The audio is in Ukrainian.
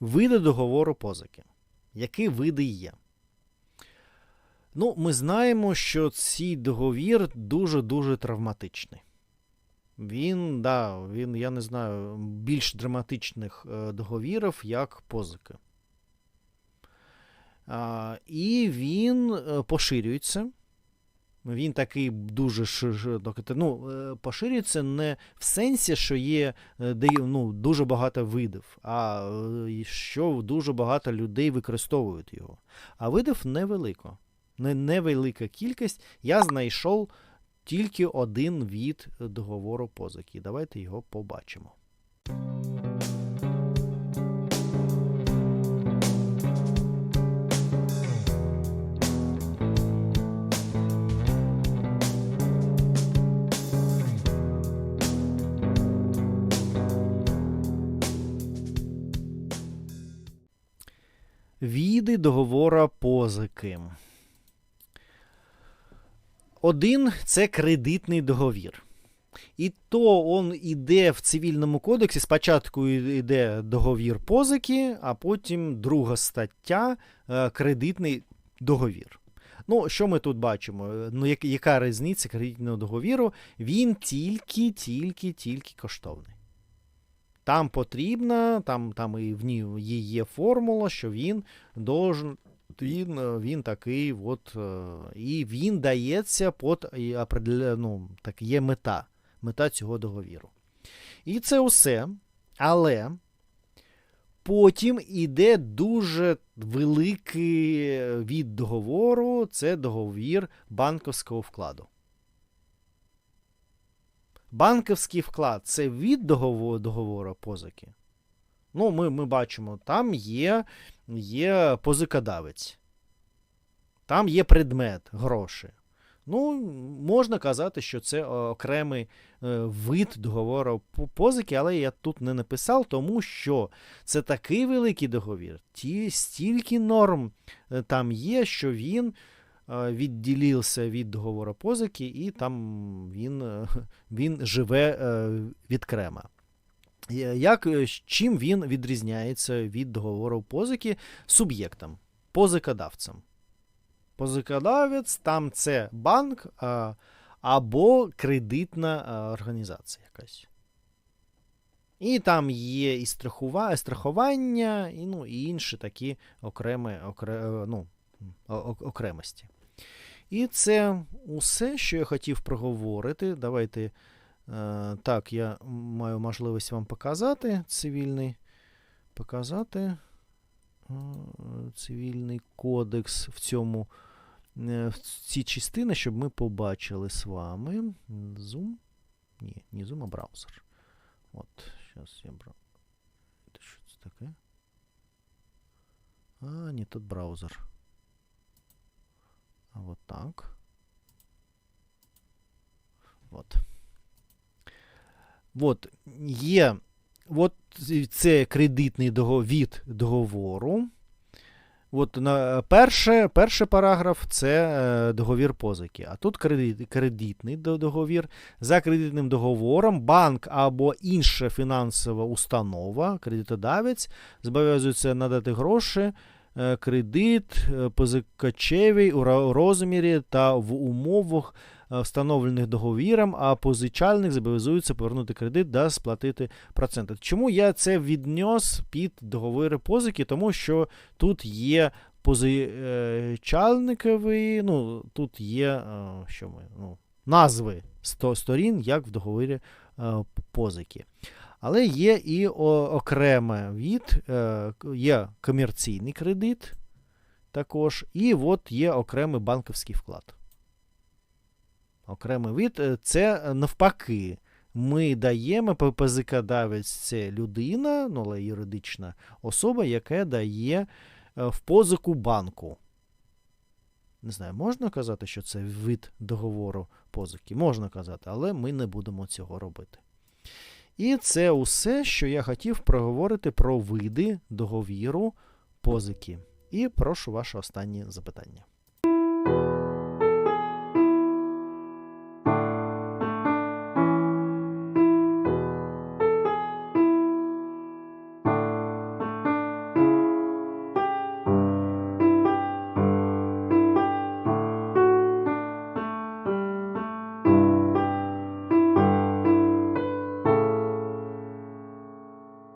Види договору позики. Які види є? Ну, ми знаємо, що цей договір дуже-дуже травматичний. Він, да, він, я не знаю, більш драматичних е, договірів, як позики. А, і він е, поширюється. Він такий дуже ш- ш- ну, е, поширюється не в сенсі, що є е, ну, дуже багато видів, а е, що дуже багато людей використовують його. А видів невелико. Невелика кількість. Я знайшов тільки один від договору позики. Давайте його побачимо. Віди договора позики. Один це кредитний договір. І то он іде в цивільному кодексі. Спочатку йде договір позики, а потім друга стаття е, кредитний договір. Ну, що ми тут бачимо? Ну, яка різниця кредитного договіру? Він тільки, тільки, тільки коштовний. Там потрібна, там, там і в ній є формула, що він должен, він, е, він такий, от, е, і він дається під і ну, так, є мета, мета цього договіру. І це усе. Але потім іде дуже великий від договору, це договір банківського вкладу. Банківський вклад це від договору, договору позики. Ну, ми, ми бачимо, там є, є позикодавець. Там є предмет, гроші. Ну, можна казати, що це окремий е, вид договору позики, але я тут не написав, тому що це такий великий договір, ті, стільки норм е, там є, що він е, відділився від договору позики, і там він, е, він живе е, відкремо. Е, Як, е, чим він відрізняється від договору позики суб'єктом, позикодавцем? Позикодавець там це банк або кредитна організація якась. І там є і страхува, страхування, і, ну, і інші такі окремі, окре, ну, окремості. І це усе, що я хотів проговорити. Давайте. Е, так, я маю можливість вам показати цивільний. Показати е, цивільний кодекс в цьому е, в ці частини, щоб ми побачили з вами. Zoom? Ні, не Zoom, а браузер. От, зараз я бра... Що це таке? А, ні, тут браузер. Так. Вот. От є от це кредитний від договору. От на перше, перший параграф це е, договір позики. А тут кредит, кредитний договір. За кредитним договором банк або інша фінансова установа, кредитодавець, зобов'язується надати гроші, кредит е, позикачевий у розмірі та в умовах е, встановлених договіром, а позичальник зобов'язується повернути кредит та сплатити проценти. Чому я це віднес під договори позики? Тому що тут є позичальникові, ну, тут є е, що ми, ну, назви сто- сторін, як в договорі е, позики. Але є і окреме від, е, є комерційний кредит також, і от є окремий банківський вклад. Окремий від е, це е, навпаки. Ми даємо ППЗК-давець це людина, ну, але юридична особа, яка дає в позику банку. Не знаю, можна казати, що це вид договору позики? Можна казати, але ми не будемо цього робити. І це усе, що я хотів проговорити про види договіру позики. І прошу ваше останнє запитання.